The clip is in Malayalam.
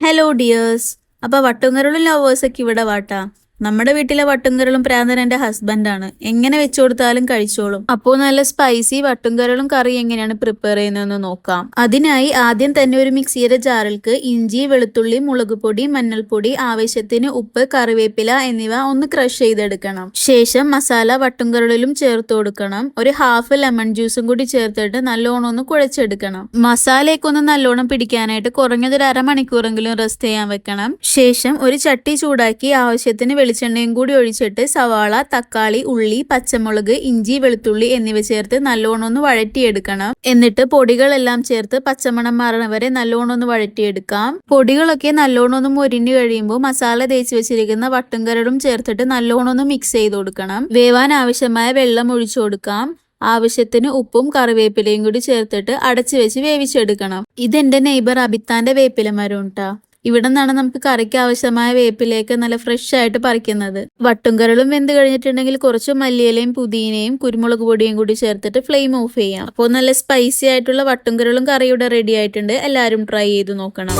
ഹലോ ഡിയേഴ്സ് അപ്പൊ വട്ടുങ്ങരുള്ള ലവേഴ്സൊക്കെ ഇവിടെ വാട്ടാ. നമ്മുടെ വീട്ടിലെ വട്ടുംകരളും പ്രാന്തൻ എന്റെ ഹസ്ബൻഡാണ് എങ്ങനെ വെച്ചു കൊടുത്താലും കഴിച്ചോളും. അപ്പോൾ നല്ല സ്പൈസി വട്ടുംകരളും കറി എങ്ങനെയാണ് പ്രിപ്പയർ ചെയ്യുന്നതെന്ന് നോക്കാം. അതിനായി ആദ്യം തന്നെ ഒരു മിക്സിയുടെ ജാറിൽക്ക് ഇഞ്ചി വെളുത്തുള്ളി മുളക് പൊടി മഞ്ഞൾപ്പൊടി ആവശ്യത്തിന് ഉപ്പ് കറിവേപ്പില എന്നിവ ഒന്ന് ക്രഷ് ചെയ്തെടുക്കണം. ശേഷം മസാല വട്ടുംകരളിലും ചേർത്ത് കൊടുക്കണം. ഒരു ഹാഫ് ലെമൺ ജ്യൂസും കൂടി ചേർത്തിട്ട് നല്ലോണം ഒന്ന് കുഴച്ചെടുക്കണം. മസാലയൊക്കെ ഒന്ന് നല്ലോണം പിടിക്കാനായിട്ട് കുറഞ്ഞത് ഒരു അരമണിക്കൂറെങ്കിലും റെസ്റ്റ് ചെയ്യാൻ വെക്കണം. ശേഷം ഒരു ചട്ടി ചൂടാക്കി ആവശ്യത്തിന് വെളിച്ചെണ്ണയും കൂടി ഒഴിച്ചിട്ട് സവാള തക്കാളി ഉള്ളി പച്ചമുളക് ഇഞ്ചി വെളുത്തുള്ളി എന്നിവ ചേർത്ത് നല്ലോണം ഒന്ന് വഴറ്റിയെടുക്കണം. എന്നിട്ട് പൊടികളെല്ലാം ചേർത്ത് പച്ചമണം മാറണ വരെ നല്ലോണം ഒന്ന് വഴറ്റിയെടുക്കാം. പൊടികളൊക്കെ നല്ലോണം ഒന്ന് മൊരിഞ്ഞു കഴിയുമ്പോൾ മസാല തേച്ച് വെച്ചിരിക്കുന്ന വട്ടുംകരടും ചേർത്തിട്ട് നല്ലോണം ഒന്ന് മിക്സ് ചെയ്ത് കൊടുക്കണം. വേവാൻ ആവശ്യമായ വെള്ളം ഒഴിച്ചു കൊടുക്കാം. ആവശ്യത്തിന് ഉപ്പും കറിവേപ്പിലയും കൂടി ചേർത്തിട്ട് അടച്ചു വെച്ച് വേവിച്ചെടുക്കണം. ഇതെന്റെ നെയ്ബർ അബിത്താന്റെ വേപ്പില മരം ഇവിടെ നിന്നാണ് നമുക്ക് കറിക്ക് ആവശ്യമായ വേപ്പിലേക്ക് നല്ല ഫ്രഷ് ആയിട്ട് പറിക്കുന്നത്. വട്ടുംകരളും വെന്ത് കഴിഞ്ഞിട്ടുണ്ടെങ്കിൽ കുറച്ച് മല്ലിയിലയും പുതിനയും കുരുമുളക് പൊടിയും കൂടി ചേർത്തിട്ട് ഫ്ലെയിം ഓഫ് ചെയ്യാം. അപ്പോൾ നല്ല സ്പൈസി ആയിട്ടുള്ള വട്ടുംകരളും കറിയുടെ റെഡി ആയിട്ടുണ്ട്. എല്ലാവരും ട്രൈ ചെയ്ത് നോക്കണം.